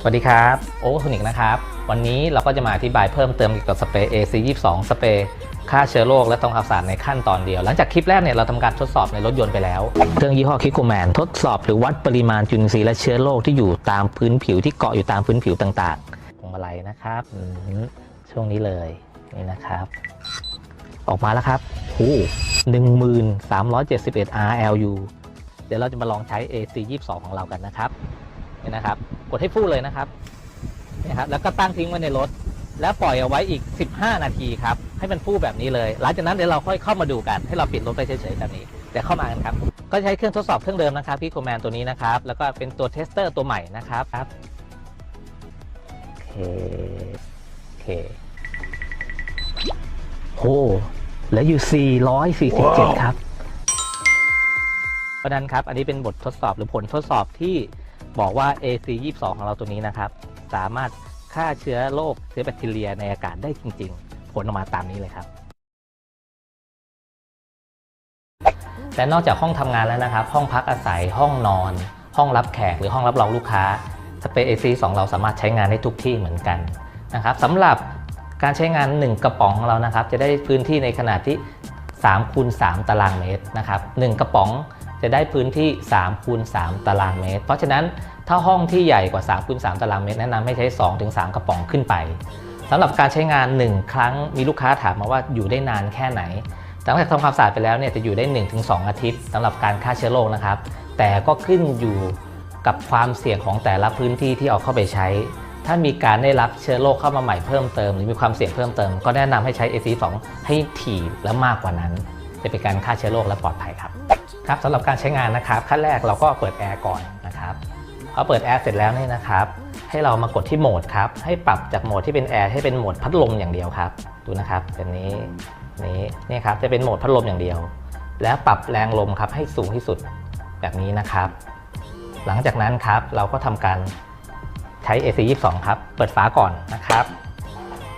สวัสดีครับโอโทนิกนะครับ วันนี้เราก็จะมาอธิบายเพิ่มเติมเกี่ยวกับสเปรย์ AC22 สเปรย์ฆ่าเชื้อโรคและทำความสะอาดในขั้นตอนเดียว หลังจากคลิปแรกเนี่ยเราทำการทดสอบในรถยนต์ไปแล้ว เครื่องยี่ห้อคิโกแมนทดสอบหรือวัดปริมาณจุลินทรีย์และเชื้อโรคที่อยู่ตามพื้นผิวที่เกาะอยู่ตามพื้นผิวต่างๆพวงมาลัยนะครับช่วงนี้เลยนี่นะครับ ออกมาแล้วครับโอ้หนึ่งหมื่นสามร้อยเจ็ดสิบเอ็ด RLU ดี๋ยวเราจะมาลองใช้ AC22 ของเรากันนะครับนี่นะครับ กดให้ฟู่เลยนะครับนี่ครับ แล้วก็ตั้งทิ้งไว้ในรถ แล้วปล่อยเอาไว้อีก 15 นาทีครับ ให้มันฟู่แบบนี้เลย หลังจากนั้นเดี๋ยวเราค่อยเข้ามาดูกัน ให้เราปิดรถไปเฉยๆแบบนี้ เดี๋ยวเข้ามากันครับ ก็ใช้เครื่องทดสอบเครื่องเดิมนะครับพี่โคแมนตัวนี้นะครับ แล้วก็เป็นตัวเทสเตอร์ตัวใหม่นะครับครับโอเคโอเคโหเหลืออยู่ 447 ครับ เพราะนั้นครับ อันนี้เป็นบททดสอบหรือผลทดสอบที่บอกว่า AC22 ของเราตัวนี้นะครับ สามารถฆ่าเชื้อโรคเชื้อแบคทีเรียในอากาศได้จริง ๆ ผลออกมาตามนี้เลยครับและนอกจากห้องทำงานแล้วนะครับ ห้องพักอาศัยห้องนอน ห้องรับแขกหรือห้องรับรองลูกค้าสเปรย์ AC2 เราสามารถใช้งานได้ทุกที่เหมือนกันนะครับสำหรับการใช้งาน 1 กระป๋องของเรานะครับ จะได้พื้นที่ในขนาดที่3คูณ3ตารางเมตรนะครับ1กระป๋อง จะได้พื้นที่3คูณ3ตารางเมตร เพราะฉะนั้นถ้าห้องที่ใหญ่กว่า3คูณ3ตารางเมตร แนะนำให้ใช้ 2-3 กระป๋องขึ้นไปสำหรับการใช้งาน 1 ครั้งมีลูกค้าถามมาว่าอยู่ได้นานแค่ไหนหลังจากทำความสะอาดไปแล้วเนี่ยจะอยู่ได้ 1-2 อาทิตย์สำหรับการฆ่าเชื้อโรคนะครับ แต่ก็ขึ้นอยู่กับความเสี่ยงของแต่ละพื้นที่ที่เอาเข้าไปใช้ ถ้ามีการได้รับเชื้อโรคเข้ามาใหม่เพิ่มเติม หรือมีความเสี่ยงเพิ่มเติม ก็แนะนำให้ใช้ AC2 ให้ถี่และมากกว่านั้น จะเป็นการฆ่าเชื้อโรคและปลอดภัยครับครับสำหรับการใช้งานนะครับขั้นแรกเราก็เปิดแอร์ก่อนนะครับพอเปิดแอร์เสร็จแล้วนี่นะครับให้เรามากดที่โหมดครับให้ปรับจากโหมดที่เป็นแอร์ให้เป็นโหมดพัดลมอย่างเดียวครับดูนะครับแบบนี้นี้นี่ครับจะเป็นโหมดพัดลมอย่างเดียว แล้วปรับแรงลมครับให้สูงที่สุดแบบนี้นะครับ หลังจากนั้นครับเราก็ทำการใช้ AC22 ครับ เปิดฝาก่อนนะครับ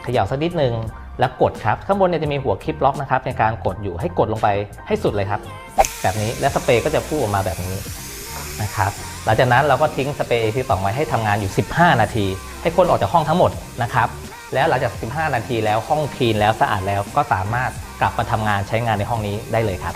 เขย่าสักนิดนึง แล้วกดครับข้างบนเนี่ยจะมีหัวคลิปล็อกนะครับในการกดอยู่ให้กดลงไปให้สุดเลยครับ แบบนี้และสเปรย์ก็จะพุ่งออกมาแบบนี้นะครับหลังจากนั้นเราก็ทิ้งสเปรย์ AC2 ไว้ให้ทำงานอยู่ 15 นาที ให้คนออกจากห้องทั้งหมดนะครับแล้วหลังจาก 15 นาทีแล้วห้องคลีนแล้วสะอาดแล้วก็สามารถกลับมาทำงานใช้งานในห้องนี้ได้เลยครับ